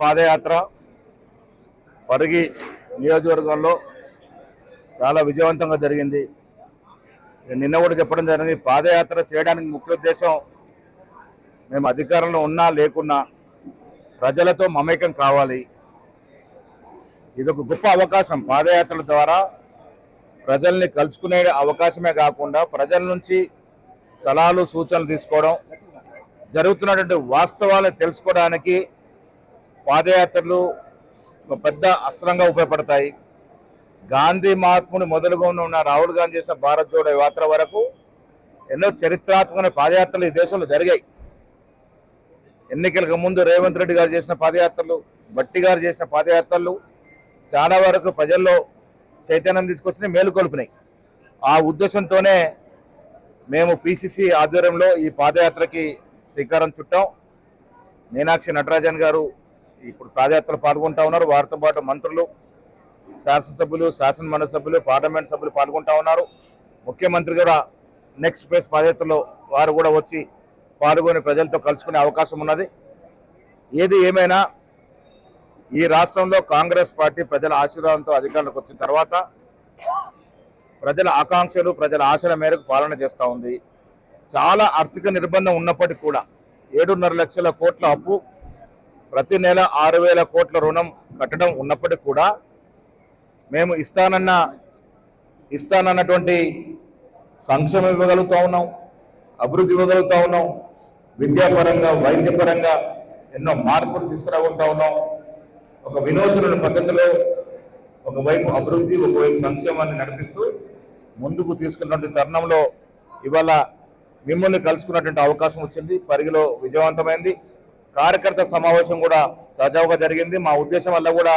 పాదయాత్ర పరిగి నియోజకవర్గంలో చాలా విజయవంతంగా జరిగింది. నిన్న కూడా చెప్పడం జరిగింది పాదయాత్ర చేయడానికి ముఖ్య ఉద్దేశం మేము అధికారంలో ఉన్నా లేకున్నా ప్రజలతో మమేకం కావాలి. ఇది ఒక గొప్ప అవకాశం పాదయాత్రల ద్వారా. ప్రజల్ని కలుసుకునే అవకాశమే కాకుండా ప్రజల నుంచి సలహాలు సూచనలు తీసుకోవడం జరుగుతున్నటువంటి వాస్తవాలను తెలుసుకోవడానికి పాదయాత్రలు ఒక పెద్ద అస్త్రంగా ఉపయోగపడతాయి. గాంధీ మహాత్ముని మొదలుగా ఉన్న రాహుల్ గాంధీ చేసిన భారత్ జోడో యాత్ర వరకు ఎన్నో చరిత్రాత్మకమైన పాదయాత్రలు ఈ దేశంలో జరిగాయి. ఎన్నికలకు ముందు రేవంత్ రెడ్డి గారు చేసిన పాదయాత్రలు బట్టి గారు చేసిన పాదయాత్రలు చాలా వరకు ప్రజల్లో చైతన్యం తీసుకొచ్చి మేలుకొల్పినాయి ఆ ఉద్దేశంతోనే మేము పిసిసి ఆధ్వర్యంలో ఈ పాదయాత్రకి శ్రీకారం చుట్టాం. మీనాక్షి నటరాజన్ గారు ఇప్పుడు పాదయాత్రలు పాల్గొంటా ఉన్నారు. వారితో పాటు మంత్రులు శాసనసభ్యులు శాసనమండలి సభ్యులు పార్లమెంట్ సభ్యులు పాల్గొంటా ఉన్నారు. ముఖ్యమంత్రి కూడా నెక్స్ట్ ఫేజ్ పాదయాత్రలో వారు కూడా వచ్చి పాల్గొని ప్రజలతో కలుసుకునే అవకాశం ఉన్నది. ఏది ఏమైనా ఈ రాష్ట్రంలో కాంగ్రెస్ పార్టీ ప్రజల ఆశీర్వాదంతో అధికారంలోకి వచ్చిన తర్వాత ప్రజల ఆకాంక్షలు ప్రజల ఆశల మేరకు పాలన చేస్తూ ఉంది. చాలా ఆర్థిక నిర్బంధం ఉన్నప్పటికీ కూడా ఏడున్నర లక్షల కోట్ల అప్పు ప్రతి నెల ఆరు వేల కోట్ల రుణం కట్టడం ఉన్నప్పటికీ కూడా మేము ఇస్తానన్న ఇస్తానన్నటువంటి సంక్షేమం ఇవ్వగలుగుతూ ఉన్నాం అభివృద్ధి ఇవ్వగలుగుతూ ఉన్నాం విద్యాపరంగా వైద్యపరంగా ఎన్నో మార్పులు తీసుకురాగలుగుతా ఉన్నాం. ఒక వినూత్న పద్ధతిలో ఒకవైపు అభివృద్ధి ఒకవైపు సంక్షేమాన్ని నడిపిస్తూ ముందుకు తీసుకున్నటువంటి తరుణంలో ఇవాళ మిమ్మల్ని కలుసుకున్నటువంటి అవకాశం వచ్చింది. పరిగిలో విజయవంతమైంది. కార్యకర్త సమావేశం కూడా సజావుగా జరిగింది. మా ఉద్దేశం వల్ల కూడా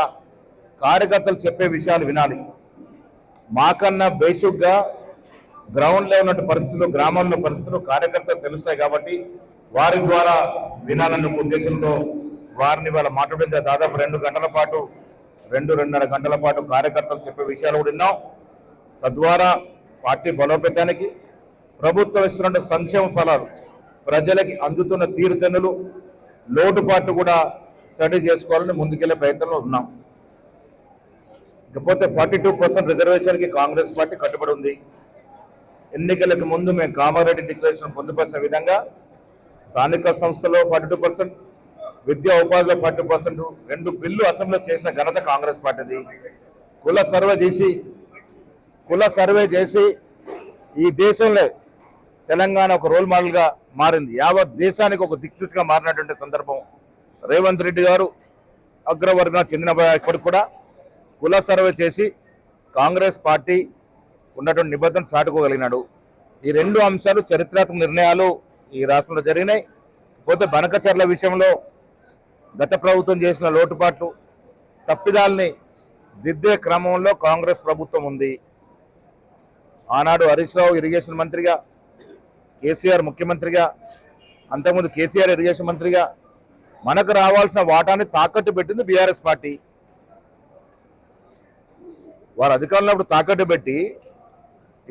కార్యకర్తలు చెప్పే విషయాలు వినాలి. మాకన్నా బేసిక్గా గ్రౌండ్లో ఉన్నటువంటి పరిస్థితులు గ్రామంలో పరిస్థితులు కార్యకర్తలు తెలుస్తాయి కాబట్టి వారి ద్వారా వినాలన్న ఉద్దేశంతో వారిని వాళ్ళ మాట్లాడిన దాదాపు రెండు గంటల పాటు రెండు రెండున్నర గంటల పాటు కార్యకర్తలు చెప్పే విషయాలు కూడా విన్నాం. తద్వారా పార్టీ బలోపేతానికి ప్రభుత్వం ఇస్తున్న సంక్షేమ ఫలాలు ప్రజలకి అందుతున్న తీరుతెన్నులు లోటుపాట్లు కూడా స్టడీ చేసుకోవాలని ముందుకెళ్ళే ప్రయత్నంలో ఉన్నాం. ఇకపోతే ఫార్టీ టూ పర్సెంట్ రిజర్వేషన్కి కాంగ్రెస్ పార్టీ కట్టుబడి ఉంది. ఎన్నికలకు ముందు మేము కామారెడ్డి డిక్లరేషన్ పొందుపరిచిన విధంగా స్థానిక సంస్థలో ఫార్టీ టూ పర్సెంట్ విద్యా ఉపాధిలో ఫార్టీ పర్సెంట్ రెండు బిల్లు అసెంబ్లీలో చేసిన ఘనత కాంగ్రెస్ పార్టీది. కుల సర్వే చేసి కుల సర్వే చేసి ఈ దేశంలో తెలంగాణ ఒక రోల్ మోడల్గా మారింది. యావత్ దేశానికి ఒక దిక్సూచిగా మారినటువంటి సందర్భం రేవంత్ రెడ్డి గారు అగ్రవర్గం చెందిన ఇప్పటికి కూడా కుల సర్వే చేసి కాంగ్రెస్ పార్టీ ఉన్నటువంటి నిబంధన చాటుకోగలిగినాడు. ఈ రెండు అంశాలు చరిత్రాత్మక నిర్ణయాలు ఈ రాష్ట్రంలో జరిగినాయి. పోతే బనకచర్ల విషయంలో గత ప్రభుత్వం చేసిన లోటుపాట్లు తప్పిదాల్ని దిద్దే క్రమంలో కాంగ్రెస్ ప్రభుత్వం ఉంది. ఆనాడు హరీష్ రావు ఇరిగేషన్ మంత్రిగా కేసీఆర్ ముఖ్యమంత్రిగా అంతకుముందు కేసీఆర్ ఇరిగేషన్ మంత్రిగా మనకు రావాల్సిన వాటాన్ని తాకట్టు పెట్టింది బీఆర్ఎస్ పార్టీ. వారు అధికారంలో తాకట్టు పెట్టి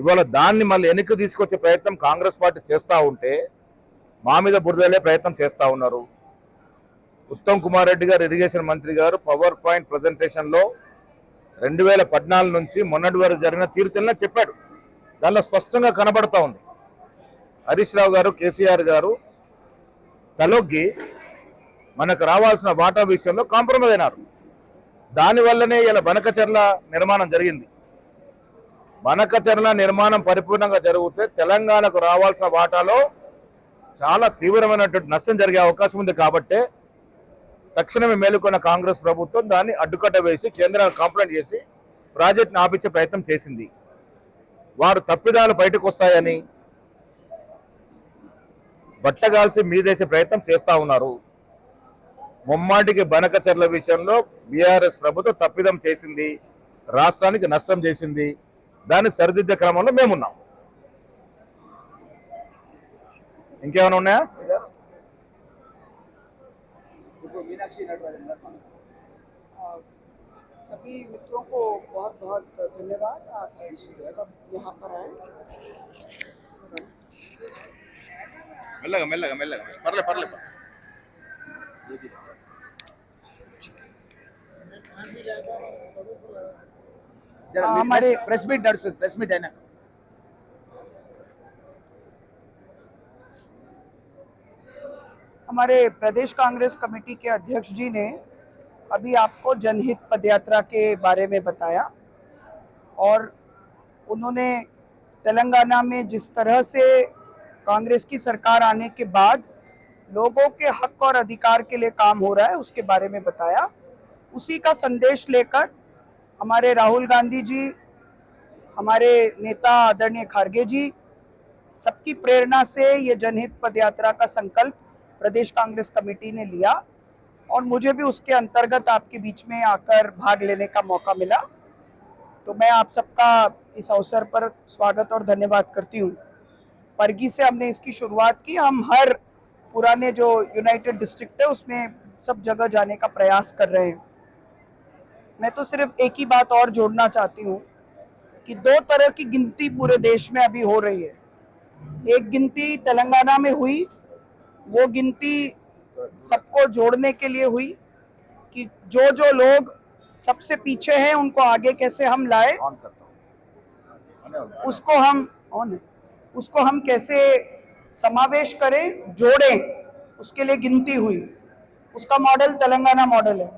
ఇవాళ దాన్ని మళ్ళీ వెనక్కి తీసుకొచ్చే ప్రయత్నం కాంగ్రెస్ పార్టీ చేస్తూ ఉంటే మా మీద బురదలే ప్రయత్నం చేస్తూ ఉన్నారు. ఉత్తమ్ కుమార్ రెడ్డి గారు ఇరిగేషన్ మంత్రి గారు పవర్ పాయింట్ ప్రజెంటేషన్లో రెండు వేల పద్నాలుగు నుంచి మొన్నటి వరకు జరిగిన తీరుతెల్లని చెప్పాడు. దానిలో స్పష్టంగా కనబడతా ఉంది. హరీష్ రావు గారు కేసీఆర్ గారు తలొగ్గి మనకు రావాల్సిన వాటా విషయంలో కాంప్రమైజ్ అయినారు. దానివల్లనే ఇలా బనకచర్ల నిర్మాణం జరిగింది. బనకచర్ల నిర్మాణం పరిపూర్ణంగా జరిగితే తెలంగాణకు రావాల్సిన వాటాలో చాలా తీవ్రమైనటువంటి నష్టం జరిగే అవకాశం ఉంది కాబట్టే తక్షణమే మేలుకొన్న కాంగ్రెస్ ప్రభుత్వం దాన్ని అడ్డుకట్ట వేసి కేంద్రాన్ని కంప్లైంట్ చేసి ప్రాజెక్టును ఆపించే ప్రయత్నం చేసింది. వారు తప్పిదాలు బయటకు వస్తాయని బట్టగాల్సి మీదేసే ప్రయత్నం చేస్తా ఉన్నారు ముమ్మాటికి బనకచర్ల విషయంలో బీఆర్ఎస్ ప్రభుత్వం తప్పిదం చేసింది రాష్ట్రానికి నష్టం చేసింది దాన్ని సరిదిద్దే క్రమంలో మేమున్నాం ఇంకేమైనా ఉన్నాయా देखो मीनाक्षी नटराजन वर्मा। आ, सभी मित्रों को बहुत बहुत धन्यवाद आ, सब यहाँ पर आए మెల్లగా మెల్లగా మెల్లగా పర్లే పర్లే हमारे- ప్రెస్ మీట్ నడుస్తుంది ప్రెస్ మీట్ అయినాక हमारे प्रदेश कांग्रेस कमेटी के अध्यक्ष जी ने अभी आपको जनहित पदयात्रा के बारे में बताया और उन्होंने तेलंगाना में जिस तरह से कांग्रेस की सरकार आने के बाद लोगों के हक और अधिकार के लिए काम हो रहा है, उसके बारे में बताया। उसी का संदेश लेकर हमारे राहुल गांधी जी, हमारे नेता आदरणीय खारगे जी, सबकी प्रेरणा से ये जनहित पदयात्रा का संकल्प प्रदेश कांग्रेस कमेटी ने लिया और मुझे भी उसके अंतर्गत आपके बीच में आकर भाग लेने का मौका मिला। तो मैं आप सबका इस अवसर पर स्वागत और धन्यवाद करती हूँ। परगी से हमने इसकी शुरुआत की। हम हर पुराने जो यूनाइटेड डिस्ट्रिक्ट है उसमें सब जगह जाने का प्रयास कर रहे हैं। मैं तो सिर्फ़ एक ही बात और जोड़ना चाहती हूँ कि दो तरह की गिनती पूरे देश में अभी हो रही है। एक गिनती तेलंगाना में हुई वो गिनती सबको जोड़ने के लिए हुई कि जो जो लोग सबसे पीछे हैं उनको आगे कैसे हम लाए उसको हम ऑन है। उसको हम कैसे समावेश करें, जोड़ें, उसके लिए गिनती हुई। उसका मॉडल तेलंगाना मॉडल है।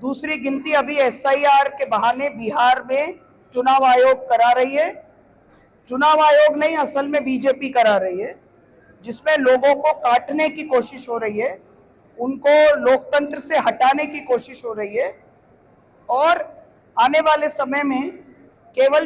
दूसरी गिनती अभी एसआईआर के बहाने बिहार में चुनाव आयोग करा रही है। चुनाव आयोग नहीं, असल में बीजेपी करा रही है, जिसमें लोगों को काटने की कोशिश हो रही है, उनको लोकतंत्र से हटाने की कोशिश हो रही है, और आने वाले समय में केवल